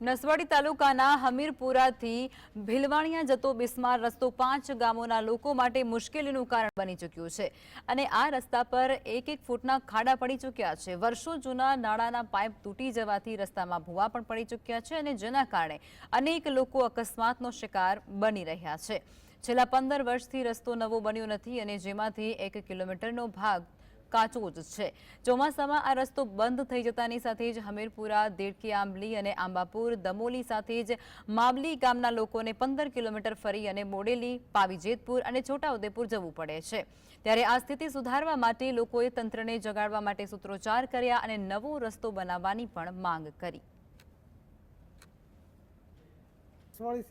નસવાડી તાલુકાના હમીરપુરાથી ભીલવાણિયા જતો બિસ્માર રસ્તો પાંચ ગામોના લોકો માટે મુશ્કેલીનું કારણ બની ચૂક્યું છે. અને આ રસ્તા પર એક એક ફૂટના ખાડા પડી ચૂક્યા છે. વર્ષો જૂના નાળાના પાઇપ તૂટી જવાથી રસ્તામાં ભૂવા પણ પડી ચૂક્યા છે અને જેના કારણે અનેક લોકો અકસ્માતનો શિકાર બની રહ્યા છે. છેલ્લા પંદર વર્ષથી રસ્તો નવો બન્યો નથી અને જેમાંથી એક કિલોમીટરનો ભાગ કાચો જ છે. ચોમાસામાં આ રસ્તો બંધ થઈ જતાની સાથે જ હમીરપુરા, દેડકી આંબલી અને આંબાપુર, દમોલી સાથે જ માબલી ગામના લોકોને પંદર કિલોમીટર ફરી અને મોડેલી પાવીજેતપુર અને છોટાઉદેપુર જવું પડે છે. ત્યારે આ સ્થિતિ સુધારવા માટે લોકોએ તંત્રને જગાડવા માટે સૂત્રોચ્ચાર કર્યા અને નવો રસ્તો બનાવવાની પણ માંગ કરી. નસવાડી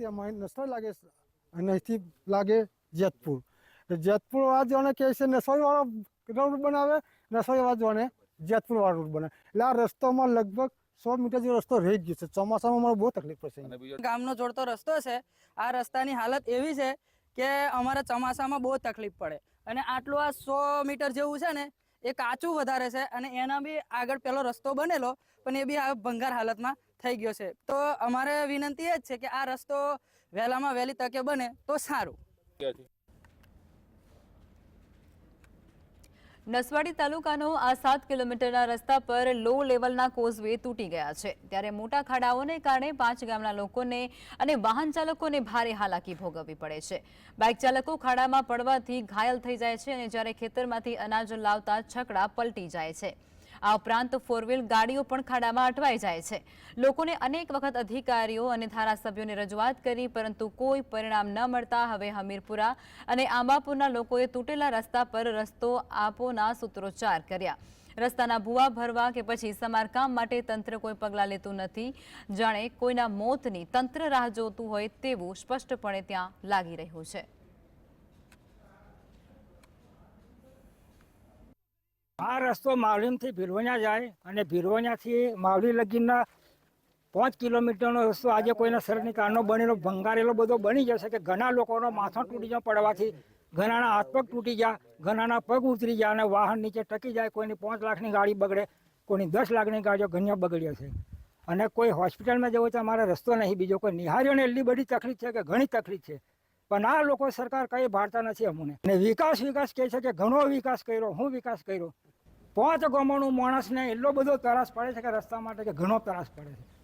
લાગે જેતપુર. જેતપુર આ જોને કહે છે નસવાડી વાળો રૂટ બનાવે નસવાડી વાળા જોને જેતપુર રૂટ બનાવે. એટલે આ રસ્તામાં લગભગ સો મીટર જેવો રસ્તો રહી જ ગયો છે. ચોમાસામાં અમારે બહુ તકલીફ પડશે ગામનો જોડતો રસ્તો છે. આ રસ્તાની હાલત એવી છે કે અમારે ચોમાસામાં બહુ તકલીફ પડે. અને આટલું આ સો મીટર જેવું છે ને એ કાચું વધારે છે અને એના બી આગળ પેલો રસ્તો બનેલો પણ એ બી આ ભંગાર હાલતમાં થઈ ગયો છે. તો અમારે વિનંતી એ જ છે કે આ રસ્તો વહેલામાં વહેલી તકે બને તો સારું. નસવાડી તાલુકાનો આ સાત કિલોમીટરના રસ્તા પર લો લેવલના કોઝવે તૂટી ગયા છે. ત્યારે મોટા ખાડાઓને કારણે પાંચ ગામના લોકોને અને વાહન ચાલકોને ભારે હાલાકી ભોગવવી પડે છે. બાઇક ચાલકો ખાડામાં પડવાથી ઘાયલ થઈ જાય છે અને જ્યારે ખેતરમાંથી અનાજ લાવતા છકડા પલટી જાય છે. આ ઉપરાંત ફોર વ્હીલ ગાડીઓ પણ ખાડામાં અટવાઈ જાય છે. લોકોને અનેક વખત અધિકારીઓ અને ધારાસભ્યોને રજૂઆત કરી, પરંતુ કોઈ પરિણામ ન મળતા હવે હમીરપુરા અને આંબાપુરના લોકોએ તૂટેલા રસ્તા પર રસ્તો આપોના સૂત્રોચ્ચાર કર્યા. રસ્તાના ભૂવા ભરવા કે પછી સમારકામ માટે તંત્ર કોઈ પગલાં લેતું નથી. જાણે કોઈના મોતની તંત્ર રાહ જોતું હોય તેવું સ્પષ્ટપણે ત્યાં લાગી રહ્યું છે. આ રસ્તો માવલીમથી ભીરવણ્યા જાય અને ભીરવણ્યાથી માવલી લગીના પાંચ કિલોમીટરનો રસ્તો આજે કોઈના શરીરની કારણો બનેલો, ભંગારેલો બધો બની જશે કે ઘણા લોકોનો માથો તૂટી જાય પડવાથી, ઘણાના હાથ પગ તૂટી જાય, ઘણાના પગ ઉતરી જાય અને વાહન નીચે ટકી જાય, કોઈની પાંચ લાખની ગાડી બગડે, કોઈની દસ લાખની ગાડીઓ ઘણી બગડી છે. અને કોઈ હોસ્પિટલમાં જવું તો અમારે રસ્તો નહીં, બીજો કોઈ નિહારીઓને એટલી બધી તકલીફ છે કે ઘણી તકલીફ છે. પણ આ લોકો સરકાર કંઈ ભાડતા નથી અમને. અને વિકાસ વિકાસ કહે છે કે ઘણો વિકાસ કર્યો, હું વિકાસ કર્યો. પાંચ ગામોનું માણસને એટલો બધો તરાસ પડે છે કે રસ્તા માટે કે ઘણો તરાસ પડે છે.